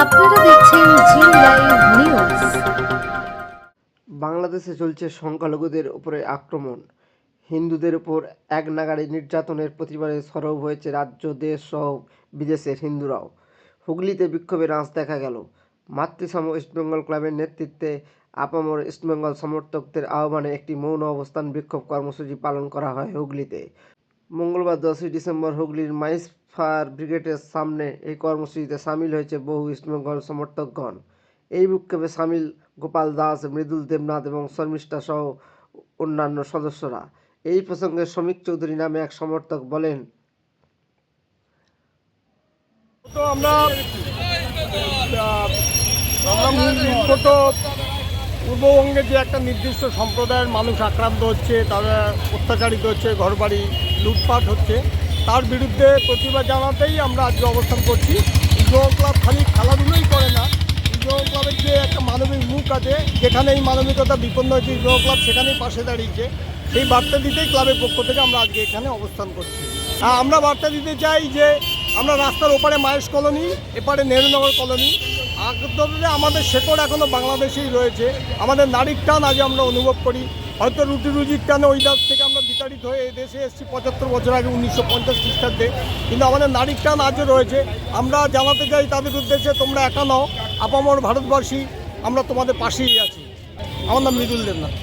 আপনারা দেখছেন জি live news বাংলাদেশে চলছে সংখ্যালঘুদের উপরে আক্রমণ। হিন্দুদের উপর এক নাগাড়ে নির্যাতনের প্রতিবাদে সরব হয়েছে রাজ্য, দেশ সহ বিদেশের হিন্দুরাও। হুগলিতে বিক্ষোভের আঁচ দেখা গেল। মাতৃসম ইস্টবেঙ্গল ক্লাবের নেতৃত্বে আপামর ইস্টবেঙ্গল সমর্থকদের আহ্বানে একটি মৌন অবস্থান বিক্ষোভ কর্মসূচি পালন করা হয় হুগলিতে। মঙ্গলবার দশই ডিসেম্বর হুগলির মাইস ফায়ার ব্রিগেডের সামনে এই কর্মসূচিতে সামিল হয়েছে বহু ইস্টবেঙ্গল সমর্থকগণ। এই বিক্ষোভে সামিল গোপাল দাস, মৃদুল দেবনাথ এবং শর্মিষ্ঠা সহ অন্যান্য সদস্যরা। এই প্রসঙ্গে শ্রমিক চৌধুরী নামে এক সমর্থক বলেন পূর্ববঙ্গে যে একটা নির্দিষ্ট সম্প্রদায়ের মানুষ আক্রান্ত হচ্ছে, তারা অত্যাচারিত হচ্ছে, ঘরবাড়ি লুটপাট হচ্ছে। তার বিরুদ্ধে প্রতিবাদ জানাতেই আমরা আজকে অবস্থান করছি। ইজো ক্লাব খালি খেলাধুলোই করে না। ইজো ক্লাবের যে একটা মানবিক মুখ আছে যেখানে এই মানবিকতা বিপন্ন হয়েছে ইজো ক্লাব সেখানেই পাশে দাঁড়িয়েছে। সেই বার্তা দিতেই ক্লাবের পক্ষ থেকে আমরা আজকে এখানে অবস্থান করছি। হ্যাঁ আমরা বার্তা দিতে চাই যে, আমরা রাস্তার ওপারে মায়েশ কলোনি, এপারে নেহরুনগর কলোনি। আগতরে আমাদের শেকড় এখনও বাংলাদেশেই রয়েছে। আমাদের নারীর টান আজ আমরা অনুভব করি। হয়তো রুটি রুজির টানে ওই দেশ থেকে আমরা বিতাড়িত হয়ে দেশে এসেছি পঁচাত্তর বছর আগে উনিশশো পঞ্চাশ খ্রিস্টাব্দে। কিন্তু আমাদের নারীর টান আজও রয়েছে। আমরা জানাতে চাই তাদের উদ্দেশ্যে তোমরা একা নাও, আপামর ভারতবাসী, আমরা তোমাদের পাশেই আছি। আমার নাম মৃদুল দেবনাথ।